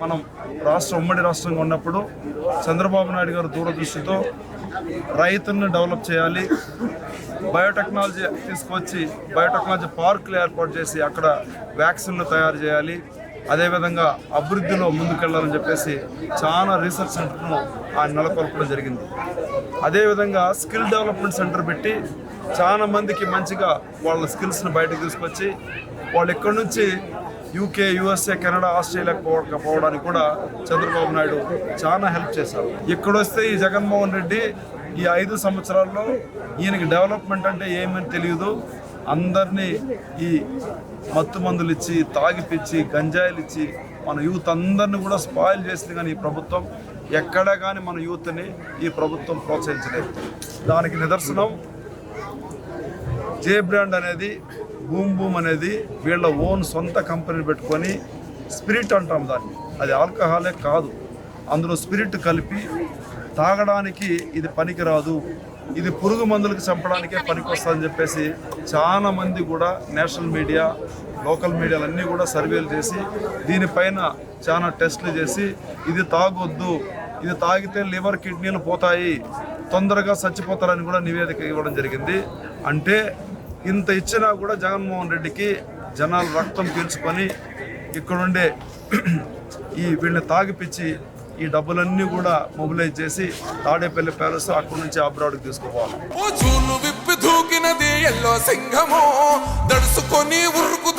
మనం రాష్ట్రం ఉమ్మడి రాష్ట్రంగా ఉన్నప్పుడు చంద్రబాబు నాయుడు గారు దూరదృష్టితో రైతులను డెవలప్ చేయాలి బయోటెక్నాలజీ తీసుకొచ్చి బయోటెక్నాలజీ పార్కులు ఏర్పాటు చేసి అక్కడ వ్యాక్సిన్లు తయారు చేయాలి అదేవిధంగా అభివృద్ధిలో ముందుకెళ్ళాలని చెప్పేసి చాలా రీసెర్చ్ సెంటర్ను ఆయన నెలకొల్పడం జరిగింది. అదేవిధంగా స్కిల్ డెవలప్మెంట్ సెంటర్ పెట్టి చాలా మందికి మంచిగా వాళ్ళ స్కిల్స్ని బయటకు తీసుకొచ్చి వాళ్ళు ఎక్కడి నుంచి యూకే యూఎస్ఏ కెనడా ఆస్ట్రేలియాకి పోవడానికి కూడా చంద్రబాబు నాయుడు చాలా హెల్ప్ చేశారు. ఇక్కడ వస్తే ఈ జగన్మోహన్ రెడ్డి ఈ ఐదు సంవత్సరాల్లో ఈయనకి డెవలప్మెంట్ అంటే ఏమని తెలియదు. అందరినీ ఈ మత్తు మందులు ఇచ్చి తాగిపిచ్చి గంజాయిలు ఇచ్చి మన యూత్ అందరిని కూడా స్పాయిల్ చేసింది కానీ ఈ ప్రభుత్వం. ఎక్కడా కానీ మన యూత్ని ఈ ప్రభుత్వం ప్రోత్సహించలేదు. దానికి నిదర్శనం జే బ్రాండ్ అనేది బూమ్ బూమ్ అనేది వీళ్ళ ఓన్ సొంత కంపెనీ పెట్టుకొని స్పిరిట్ అంటాం దాన్ని. అది ఆల్కహాలే కాదు. అందులో స్పిరిట్ కలిపి తాగడానికి ఇది పనికిరాదు. ఇది పురుగు మందులకు చంపడానికే పనికొస్తుందని చెప్పేసి చాలామంది కూడా నేషనల్ మీడియా లోకల్ మీడియాలన్నీ కూడా సర్వేలు చేసి దీనిపైన చాలా టెస్టులు చేసి ఇది తాగొద్దు ఇది తాగితే లివర్ కిడ్నీలు పోతాయి తొందరగా చచ్చిపోతారని కూడా నివేదిక ఇవ్వడం జరిగింది. అంటే ఇంత ఇచ్చినా కూడా జగన్మోహన్ రెడ్డికి జనాలు రక్తం పీల్చుకొని ఇక్కడుండే ఈ వీళ్ళని తాగిపిచ్చి ఈ డబ్బులన్నీ కూడా మొబిలైజ్ చేసి తాడేపల్లి ప్యాలెస్ అక్కడి నుంచి అబ్రాడ్కి తీసుకుపోవాలి. ఓ విప్పి దూకినది ఎల్లో సింహము దడుసుకొని ఉరుకు